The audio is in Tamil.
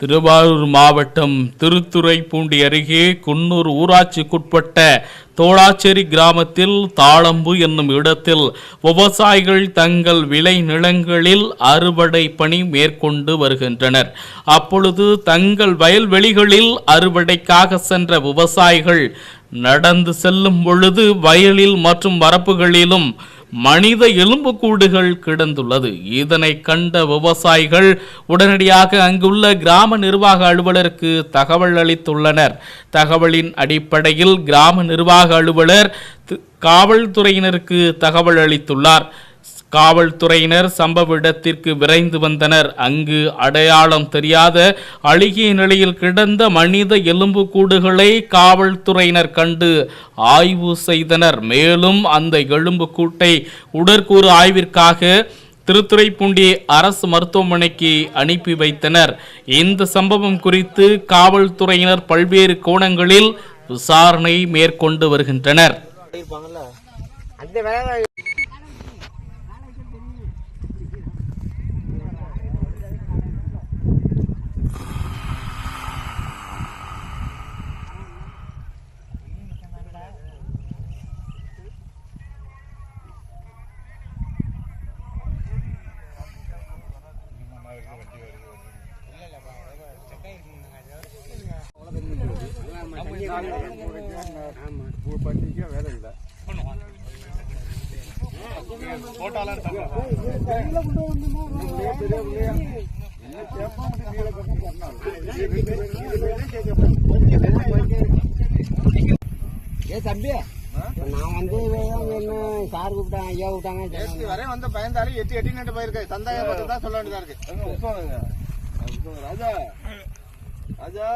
திருவாரூர் மாவட்டம் திருத்துறைப்பூண்டி அருகே குன்னூர் ஊராட்சிக்குட்பட்ட தோளாச்சேரி கிராமத்தில் தாளம்பு என்னும் இடத்தில் விவசாயிகள் தங்கள் விளை நிலங்களில் அறுவடை பணி மேற்கொண்டு வருகின்றனர். அப்பொழுது தங்கள் வயல்வெளிகளில் அறுவடைக்காக சென்ற விவசாயிகள் நடந்து செல்லும் பொழுது வயலில் மற்றும் வரப்புகளிலும் மனித எலும்புக்கூடுகள் கிடந்துள்ளது. இதனை கண்ட விவசாயிகள் உடனடியாக அங்குள்ள கிராம நிர்வாக அலுவலருக்கு தகவல் அளித்துள்ளனர். தகவலின் அடிப்படையில் கிராம நிர்வாக அலுவலர் காவல்துறையினருக்கு தகவல் அளித்துள்ளார். காவல்துறையினர் சம்பவ இடத்திற்கு விரைந்து வந்தனர். அங்கு அடையாளம் தெரியாத அழுகிய நிலையில் கிடந்த மனித எலும்புக்கூடுகளை காவல்துறையினர் கண்டு ஆய்வு செய்தனர். மேலும் அந்த எலும்புக்கூட்டை உடற்கூறு ஆய்விற்காக திருத்துறைப்பூண்டி அரசு மருத்துவமனைக்கு அனுப்பி வைத்தனர். இந்த சம்பவம் குறித்து காவல்துறையினர் பல்வேறு கோணங்களில் விசாரணை மேற்கொண்டு வருகின்றனர். இருப்பாங்கல்ல அந்த வேலை ஏ தம்பி. நான் வந்து என்ன சார் கூப்பிட்டாங்க ஐயா கூப்பிட்டாங்க வரை வந்து பயந்தாலும் எட்டி எட்டி நின்று போயிருக்கு சந்தேகம் பத்தி தான் சொல்ல வேண்டியதா இருக்கு. ராஜா. ராஜா.